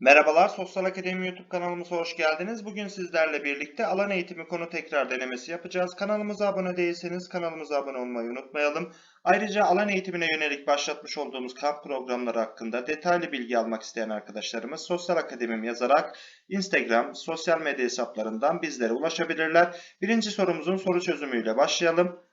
Merhabalar, Sosyal Akademi YouTube kanalımıza hoş geldiniz. Bugün sizlerle birlikte alan eğitimi konu tekrar denemesi yapacağız. Kanalımıza abone değilseniz kanalımıza abone olmayı unutmayalım. Ayrıca alan eğitimine yönelik başlatmış olduğumuz kamp programları hakkında detaylı bilgi almak isteyen arkadaşlarımız Sosyal Akademim yazarak Instagram, sosyal medya hesaplarından bizlere ulaşabilirler. Birinci sorumuzun soru çözümüyle başlayalım.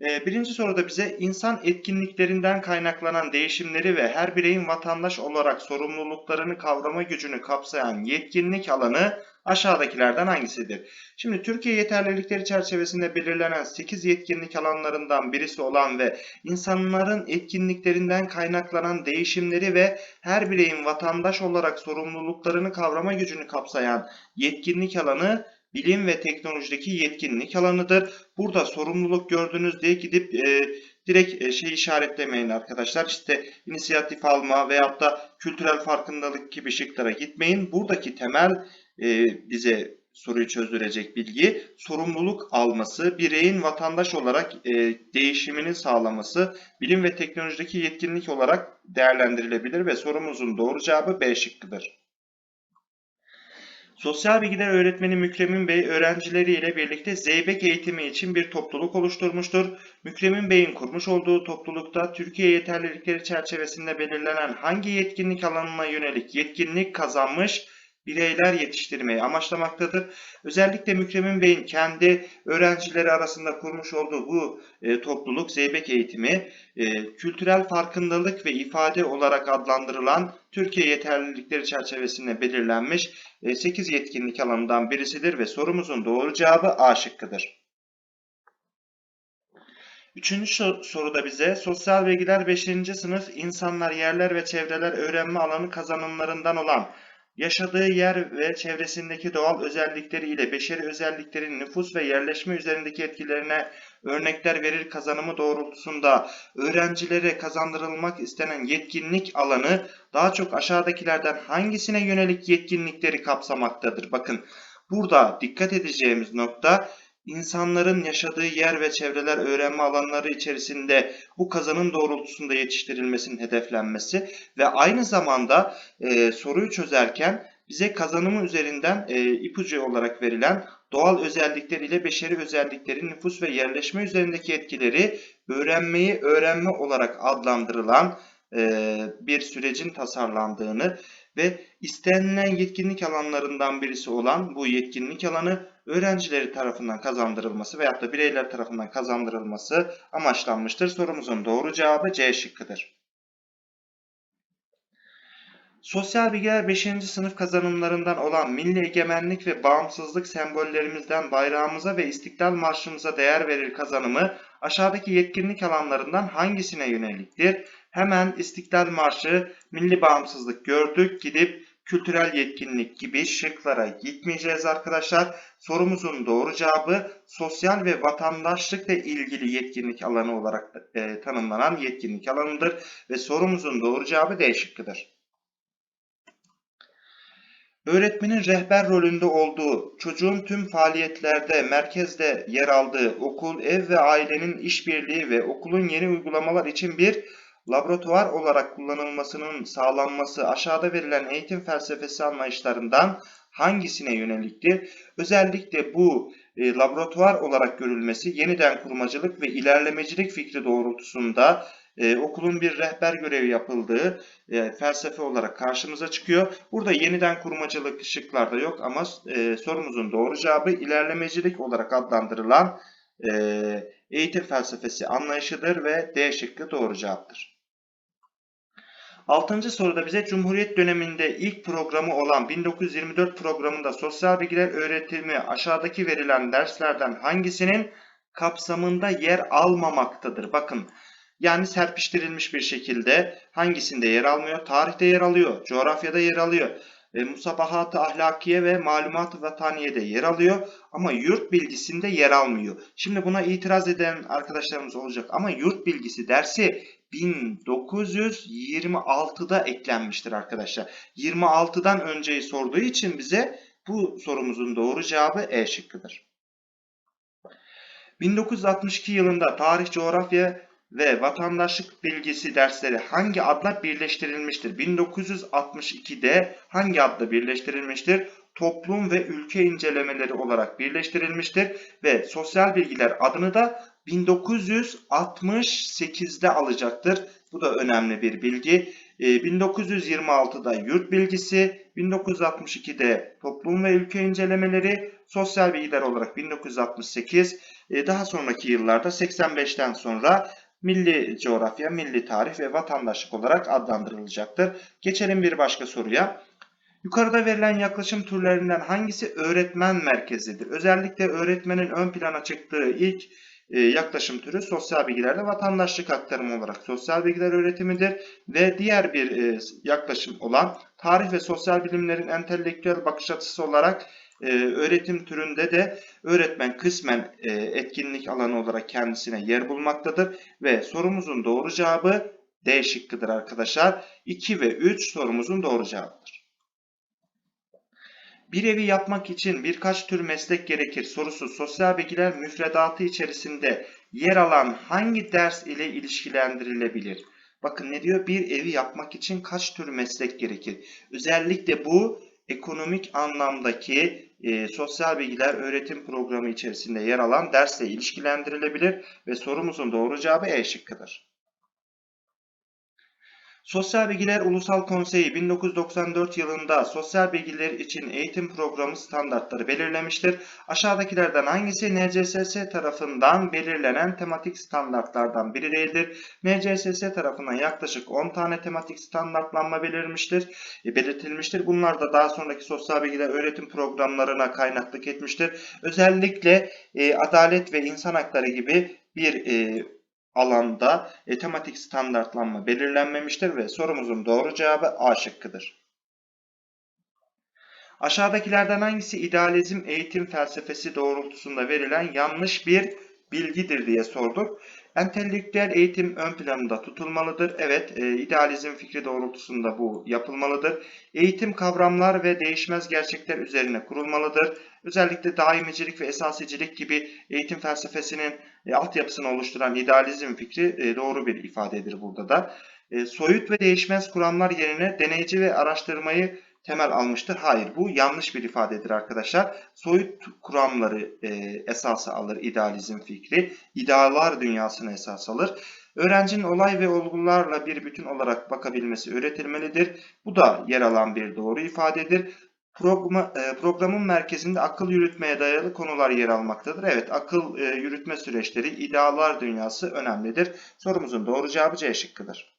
Ee, Birinci soruda bize insan etkinliklerinden kaynaklanan değişimleri ve her bireyin vatandaş olarak sorumluluklarını kavrama gücünü kapsayan yetkinlik alanı aşağıdakilerden hangisidir? Şimdi Türkiye yeterlilikleri çerçevesinde belirlenen 8 yetkinlik alanlarından birisi olan ve insanların etkinliklerinden kaynaklanan değişimleri ve her bireyin vatandaş olarak sorumluluklarını kavrama gücünü kapsayan yetkinlik alanı bilim ve teknolojideki yetkinlik alanıdır. Burada sorumluluk gördünüz diye gidip e, direkt şey işaretlemeyin arkadaşlar. İşte inisiyatif alma veyahut da kültürel farkındalık gibi şıklara gitmeyin. Buradaki temel e, bize soruyu çözdürecek bilgi sorumluluk alması, bireyin vatandaş olarak e, değişimini sağlaması, bilim ve teknolojideki yetkinlik olarak değerlendirilebilir ve sorumuzun doğru cevabı B şıkkıdır. Sosyal bilgiler öğretmeni Mükremin Bey öğrencileriyle birlikte Zeybek eğitimi için bir topluluk oluşturmuştur. Mükremin Bey'in kurmuş olduğu toplulukta Türkiye yeterlilikleri çerçevesinde belirlenen hangi yetkinlik alanına yönelik yetkinlik kazanmış bireyler yetiştirmeyi amaçlamaktadır. Özellikle Mükremin Bey'in kendi öğrencileri arasında kurmuş olduğu bu e, topluluk Zeybek eğitimi e, kültürel farkındalık ve ifade olarak adlandırılan Türkiye yeterlilikleri çerçevesinde belirlenmiş 8 yetkinlik alanından birisidir ve sorumuzun doğru cevabı A şıkkıdır. Üçüncü so- soruda bize sosyal bilgiler 5. sınıf insanlar, yerler ve çevreler öğrenme alanı kazanımlarından olan yaşadığı yer ve çevresindeki doğal özellikleri ile beşeri özelliklerin nüfus ve yerleşme üzerindeki etkilerine örnekler verir kazanımı doğrultusunda öğrencilere kazandırılmak istenen yetkinlik alanı daha çok aşağıdakilerden hangisine yönelik yetkinlikleri kapsamaktadır? Bakın burada dikkat edeceğimiz nokta insanların yaşadığı yer ve çevreler öğrenme alanları içerisinde bu kazanım doğrultusunda yetiştirilmesinin hedeflenmesi ve aynı zamanda e, soruyu çözerken bize kazanımı üzerinden e, ipucu olarak verilen doğal özellikler ile beşeri özelliklerin nüfus ve yerleşme üzerindeki etkileri öğrenmeyi öğrenme olarak adlandırılan e, bir sürecin tasarlandığını ve istenilen yetkinlik alanlarından birisi olan bu yetkinlik alanı öğrencileri tarafından kazandırılması veyahut da bireyler tarafından kazandırılması amaçlanmıştır. Sorumuzun doğru cevabı C şıkkıdır. Sosyal bilgiler 5. sınıf kazanımlarından olan milli egemenlik ve bağımsızlık sembollerimizden bayrağımıza ve istiklal marşımıza değer verir kazanımı aşağıdaki yetkinlik alanlarından hangisine yöneliktir? Hemen istiklal marşı, milli bağımsızlık gördük. Gidip kültürel yetkinlik gibi şıklara gitmeyeceğiz arkadaşlar. Sorumuzun doğru cevabı sosyal ve vatandaşlıkla ilgili yetkinlik alanı olarak e, tanımlanan yetkinlik alanıdır. Ve sorumuzun doğru cevabı D şıkkıdır. Öğretmenin rehber rolünde olduğu, çocuğun tüm faaliyetlerde merkezde yer aldığı okul, ev ve ailenin işbirliği ve okulun yeni uygulamalar için bir laboratuvar olarak kullanılmasının sağlanması aşağıda verilen eğitim felsefesi anlayışlarından hangisine yöneliktir? Özellikle bu e, laboratuvar olarak görülmesi yeniden kurmacılık ve ilerlemecilik fikri doğrultusunda e, okulun bir rehber görevi yapıldığı e, felsefe olarak karşımıza çıkıyor. Burada yeniden kurmacılık şıklarda yok ama e, sorumuzun doğru cevabı ilerlemecilik olarak adlandırılan e, eğitim felsefesi anlayışıdır ve D şıkkı doğru cevaptır. Altıncı soruda bize Cumhuriyet döneminde ilk programı olan 1924 programında sosyal bilgiler öğretimi aşağıdaki verilen derslerden hangisinin kapsamında yer almamaktadır? Bakın yani serpiştirilmiş bir şekilde hangisinde yer almıyor? Tarihte yer alıyor, coğrafyada yer alıyor, e, musabahat-ı ahlakiye ve malumat-ı vataniyede yer alıyor ama yurt bilgisinde yer almıyor. Şimdi buna itiraz eden arkadaşlarımız olacak ama yurt bilgisi dersi 1926'da eklenmiştir arkadaşlar. 26'dan önceyi sorduğu için bize bu sorumuzun doğru cevabı E şıkkıdır. 1962 yılında tarih, coğrafya ve vatandaşlık bilgisi dersleri hangi adla birleştirilmiştir? 1962'de hangi adla birleştirilmiştir? Toplum ve ülke incelemeleri olarak birleştirilmiştir ve sosyal bilgiler adını da 1968'de alacaktır. Bu da önemli bir bilgi. 1926'da yurt bilgisi, 1962'de toplum ve ülke incelemeleri, sosyal bilgiler olarak 1968, daha sonraki yıllarda 85'ten sonra milli coğrafya, milli tarih ve vatandaşlık olarak adlandırılacaktır. Geçelim bir başka soruya. Yukarıda verilen yaklaşım türlerinden hangisi öğretmen merkezidir? Özellikle öğretmenin ön plana çıktığı ilk e, yaklaşım türü sosyal bilgilerde vatandaşlık aktarımı olarak sosyal bilgiler öğretimidir ve diğer bir e, yaklaşım olan tarih ve sosyal bilimlerin entelektüel bakış açısı olarak e, öğretim türünde de öğretmen kısmen etkinlik alanı olarak kendisine yer bulmaktadır ve sorumuzun doğru cevabı D şıkkıdır arkadaşlar. 2 ve 3 sorumuzun doğru cevabıdır. Bir evi yapmak için birkaç tür meslek gerekir sorusu sosyal bilgiler müfredatı içerisinde yer alan hangi ders ile ilişkilendirilebilir? Bakın ne diyor? Bir evi yapmak için kaç tür meslek gerekir? Özellikle bu ekonomik anlamdaki e, sosyal bilgiler öğretim programı içerisinde yer alan dersle ilişkilendirilebilir ve sorumuzun doğru cevabı E şıkkıdır. Sosyal Bilgiler Ulusal Konseyi 1994 yılında sosyal bilgiler için eğitim programı standartları belirlemiştir. Aşağıdakilerden hangisi NCSS tarafından belirlenen tematik standartlardan biri değildir? NCSS tarafından yaklaşık 10 tane tematik standartlanma belirmiştir, e, belirtilmiştir. Bunlar da daha sonraki sosyal bilgiler öğretim programlarına kaynaklık etmiştir. Özellikle e, adalet ve insan hakları gibi bir e, alanda e, tematik standartlanma belirlenmemiştir ve sorumuzun doğru cevabı A şıkkıdır. Aşağıdakilerden hangisi idealizm eğitim felsefesi doğrultusunda verilen yanlış bir bilgidir diye sorduk. Entelektüel eğitim ön planında tutulmalıdır. Evet, e, idealizm fikri doğrultusunda bu yapılmalıdır. Eğitim kavramlar ve değişmez gerçekler üzerine kurulmalıdır. Özellikle daimicilik ve esasicilik gibi eğitim felsefesinin e, altyapısını oluşturan idealizm fikri e, doğru bir ifadedir burada da. E, soyut ve değişmez kuramlar yerine deneyici ve araştırmayı temel almıştır. Hayır bu yanlış bir ifadedir arkadaşlar. Soyut kuramları e, esası alır idealizm fikri. İdealar dünyasını esas alır. Öğrencinin olay ve olgularla bir bütün olarak bakabilmesi öğretilmelidir. Bu da yer alan bir doğru ifadedir. Programa, e, programın merkezinde akıl yürütmeye dayalı konular yer almaktadır. Evet akıl e, yürütme süreçleri, idealar dünyası önemlidir. Sorumuzun doğru cevabı C şıkkıdır.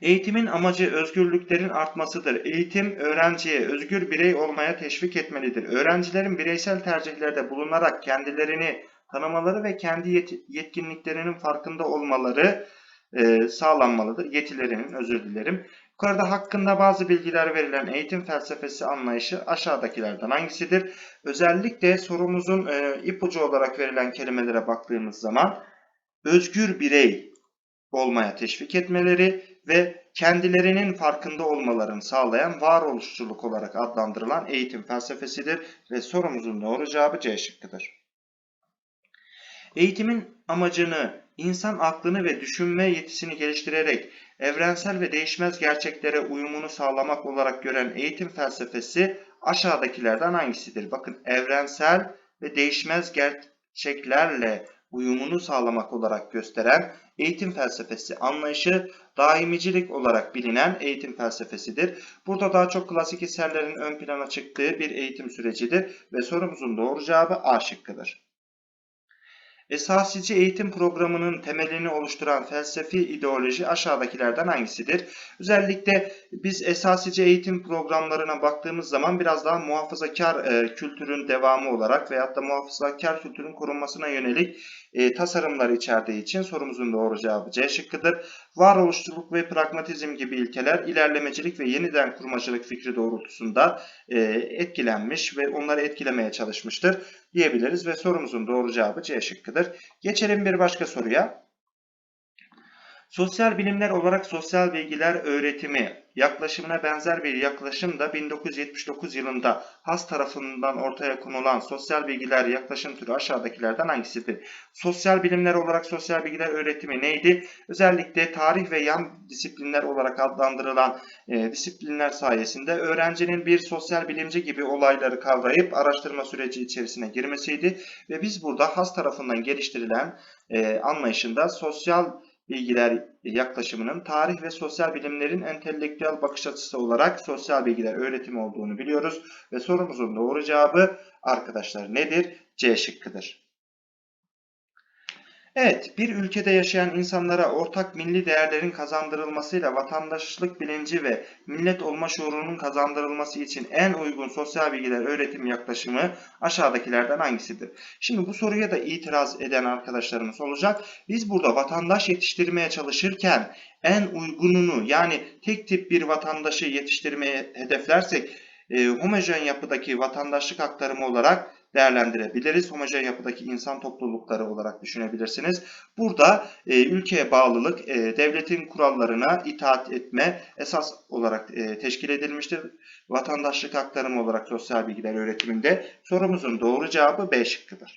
Eğitimin amacı özgürlüklerin artmasıdır. Eğitim öğrenciye özgür birey olmaya teşvik etmelidir. Öğrencilerin bireysel tercihlerde bulunarak kendilerini tanımaları ve kendi yetkinliklerinin farkında olmaları e, sağlanmalıdır. Yetilerinin özür dilerim. Yukarıda hakkında bazı bilgiler verilen eğitim felsefesi anlayışı aşağıdakilerden hangisidir? Özellikle sorumuzun e, ipucu olarak verilen kelimelere baktığımız zaman özgür birey olmaya teşvik etmeleri ve kendilerinin farkında olmalarını sağlayan varoluşçuluk olarak adlandırılan eğitim felsefesidir ve sorumuzun doğru cevabı C şıkkıdır. Eğitimin amacını insan aklını ve düşünme yetisini geliştirerek evrensel ve değişmez gerçeklere uyumunu sağlamak olarak gören eğitim felsefesi aşağıdakilerden hangisidir? Bakın evrensel ve değişmez gerçeklerle uyumunu sağlamak olarak gösteren eğitim felsefesi anlayışı daimicilik olarak bilinen eğitim felsefesidir. Burada daha çok klasik eserlerin ön plana çıktığı bir eğitim sürecidir ve sorumuzun doğru cevabı A şıkkıdır. Esasici eğitim programının temelini oluşturan felsefi ideoloji aşağıdakilerden hangisidir? Özellikle biz esasici eğitim programlarına baktığımız zaman biraz daha muhafazakar e, kültürün devamı olarak veyahut da muhafazakar kültürün korunmasına yönelik e, tasarımlar içerdiği için sorumuzun doğru cevabı C şıkkıdır. Varoluşçuluk ve pragmatizm gibi ilkeler ilerlemecilik ve yeniden kurmacılık fikri doğrultusunda e, etkilenmiş ve onları etkilemeye çalışmıştır diyebiliriz ve sorumuzun doğru cevabı C şıkkıdır. Geçelim bir başka soruya. Sosyal bilimler olarak sosyal bilgiler öğretimi yaklaşımına benzer bir yaklaşım da 1979 yılında Has tarafından ortaya konulan sosyal bilgiler yaklaşım türü aşağıdakilerden hangisidir? Sosyal bilimler olarak sosyal bilgiler öğretimi neydi? Özellikle tarih ve yan disiplinler olarak adlandırılan e, disiplinler sayesinde öğrencinin bir sosyal bilimci gibi olayları kavrayıp araştırma süreci içerisine girmesiydi ve biz burada Has tarafından geliştirilen e, anlayışında sosyal bilgiler yaklaşımının tarih ve sosyal bilimlerin entelektüel bakış açısı olarak sosyal bilgiler öğretimi olduğunu biliyoruz ve sorumuzun doğru cevabı arkadaşlar nedir? C şıkkıdır. Evet, bir ülkede yaşayan insanlara ortak milli değerlerin kazandırılmasıyla vatandaşlık bilinci ve millet olma şuurunun kazandırılması için en uygun sosyal bilgiler öğretim yaklaşımı aşağıdakilerden hangisidir? Şimdi bu soruya da itiraz eden arkadaşlarımız olacak. Biz burada vatandaş yetiştirmeye çalışırken en uygununu yani tek tip bir vatandaşı yetiştirmeye hedeflersek e, homojen yapıdaki vatandaşlık aktarımı olarak değerlendirebiliriz. Homojen yapıdaki insan toplulukları olarak düşünebilirsiniz. Burada e, ülkeye bağlılık, e, devletin kurallarına itaat etme esas olarak e, teşkil edilmiştir. Vatandaşlık aktarımı olarak sosyal bilgiler öğretiminde sorumuzun doğru cevabı B şıkkıdır.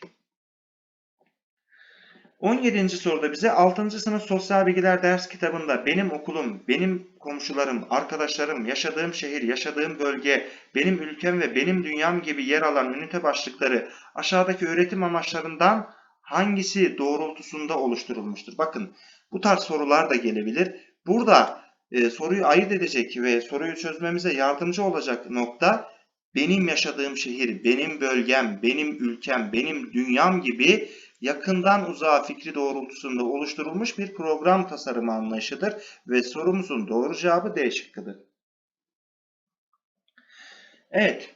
17. soruda bize 6. sınıf sosyal bilgiler ders kitabında benim okulum, benim komşularım, arkadaşlarım, yaşadığım şehir, yaşadığım bölge, benim ülkem ve benim dünyam gibi yer alan ünite başlıkları aşağıdaki öğretim amaçlarından hangisi doğrultusunda oluşturulmuştur? Bakın bu tarz sorular da gelebilir. Burada e, soruyu ayırt edecek ve soruyu çözmemize yardımcı olacak nokta benim yaşadığım şehir, benim bölgem, benim ülkem, benim dünyam gibi yakından uzağa fikri doğrultusunda oluşturulmuş bir program tasarımı anlayışıdır ve sorumuzun doğru cevabı D şıkkıdır. Evet,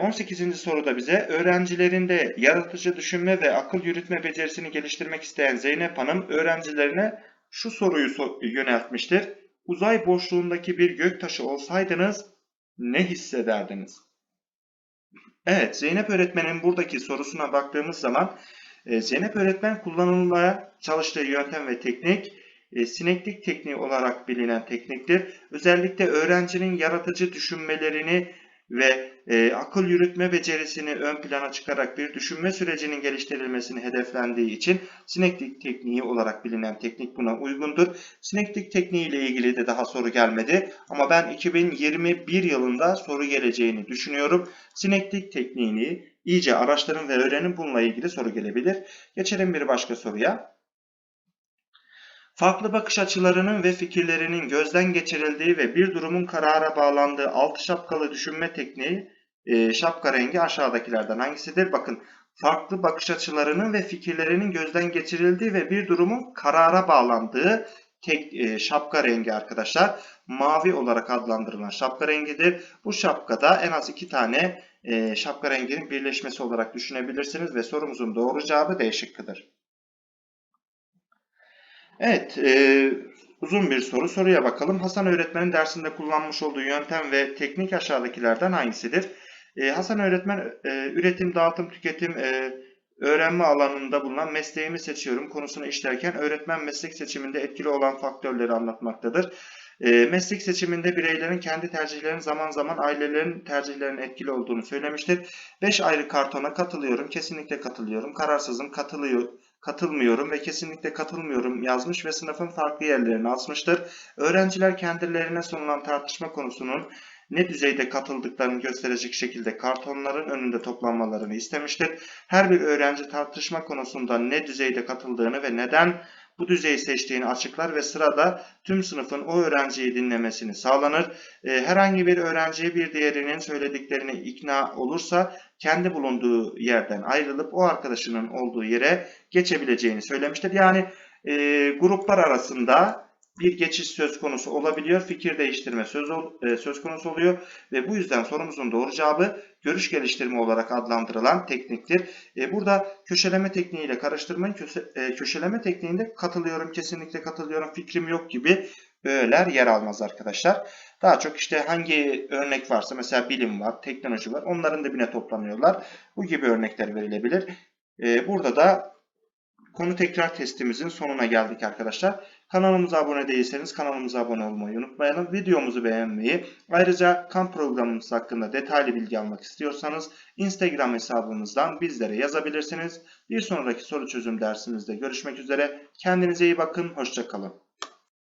18. E, soruda bize öğrencilerinde yaratıcı düşünme ve akıl yürütme becerisini geliştirmek isteyen Zeynep Hanım öğrencilerine şu soruyu yöneltmiştir. Uzay boşluğundaki bir göktaşı olsaydınız ne hissederdiniz? Evet, Zeynep öğretmenin buradaki sorusuna baktığımız zaman e, Zeynep öğretmen kullanılmaya çalıştığı yöntem ve teknik e, sineklik tekniği olarak bilinen tekniktir. Özellikle öğrencinin yaratıcı düşünmelerini ve e, akıl yürütme becerisini ön plana çıkarak bir düşünme sürecinin geliştirilmesini hedeflendiği için sineklik tekniği olarak bilinen teknik buna uygundur. Sineklik tekniği ile ilgili de daha soru gelmedi ama ben 2021 yılında soru geleceğini düşünüyorum. Sineklik tekniğini iyice araştırın ve öğrenin bununla ilgili soru gelebilir. Geçelim bir başka soruya. Farklı bakış açılarının ve fikirlerinin gözden geçirildiği ve bir durumun karara bağlandığı altı şapkalı düşünme tekniği e, şapka rengi aşağıdakilerden hangisidir? Bakın farklı bakış açılarının ve fikirlerinin gözden geçirildiği ve bir durumun karara bağlandığı tek e, şapka rengi arkadaşlar mavi olarak adlandırılan şapka rengidir. Bu şapkada en az iki tane e, şapka renginin birleşmesi olarak düşünebilirsiniz ve sorumuzun doğru cevabı D şıkkıdır. Evet, e, uzun bir soru. Soruya bakalım. Hasan öğretmenin dersinde kullanmış olduğu yöntem ve teknik aşağıdakilerden hangisidir? E, Hasan öğretmen e, üretim, dağıtım, tüketim, e, öğrenme alanında bulunan mesleğimi seçiyorum konusunu işlerken öğretmen meslek seçiminde etkili olan faktörleri anlatmaktadır. E, meslek seçiminde bireylerin kendi tercihlerinin zaman zaman ailelerin tercihlerinin etkili olduğunu söylemiştir. 5 ayrı kartona katılıyorum, kesinlikle katılıyorum, kararsızım, katılıyor, katılmıyorum ve kesinlikle katılmıyorum yazmış ve sınıfın farklı yerlerini asmıştır. Öğrenciler kendilerine sunulan tartışma konusunun ne düzeyde katıldıklarını gösterecek şekilde kartonların önünde toplanmalarını istemiştir. Her bir öğrenci tartışma konusunda ne düzeyde katıldığını ve neden bu düzeyi seçtiğini açıklar ve sırada tüm sınıfın o öğrenciyi dinlemesini sağlanır. Ee, herhangi bir öğrenciye bir diğerinin söylediklerini ikna olursa kendi bulunduğu yerden ayrılıp o arkadaşının olduğu yere geçebileceğini söylemiştir. Yani e, gruplar arasında bir geçiş söz konusu olabiliyor. Fikir değiştirme söz, e, söz konusu oluyor ve bu yüzden sorumuzun doğru cevabı görüş geliştirme olarak adlandırılan tekniktir. E, burada köşeleme tekniğiyle karıştırmayın. Köse, e, köşeleme tekniğinde katılıyorum, kesinlikle katılıyorum, fikrim yok gibi öğeler yer almaz arkadaşlar. Daha çok işte hangi örnek varsa mesela bilim var, teknoloji var onların dibine toplanıyorlar. Bu gibi örnekler verilebilir. E, burada da konu tekrar testimizin sonuna geldik arkadaşlar. Kanalımıza abone değilseniz kanalımıza abone olmayı unutmayalım. Videomuzu beğenmeyi, ayrıca kamp programımız hakkında detaylı bilgi almak istiyorsanız Instagram hesabımızdan bizlere yazabilirsiniz. Bir sonraki soru çözüm dersimizde görüşmek üzere. Kendinize iyi bakın, hoşçakalın.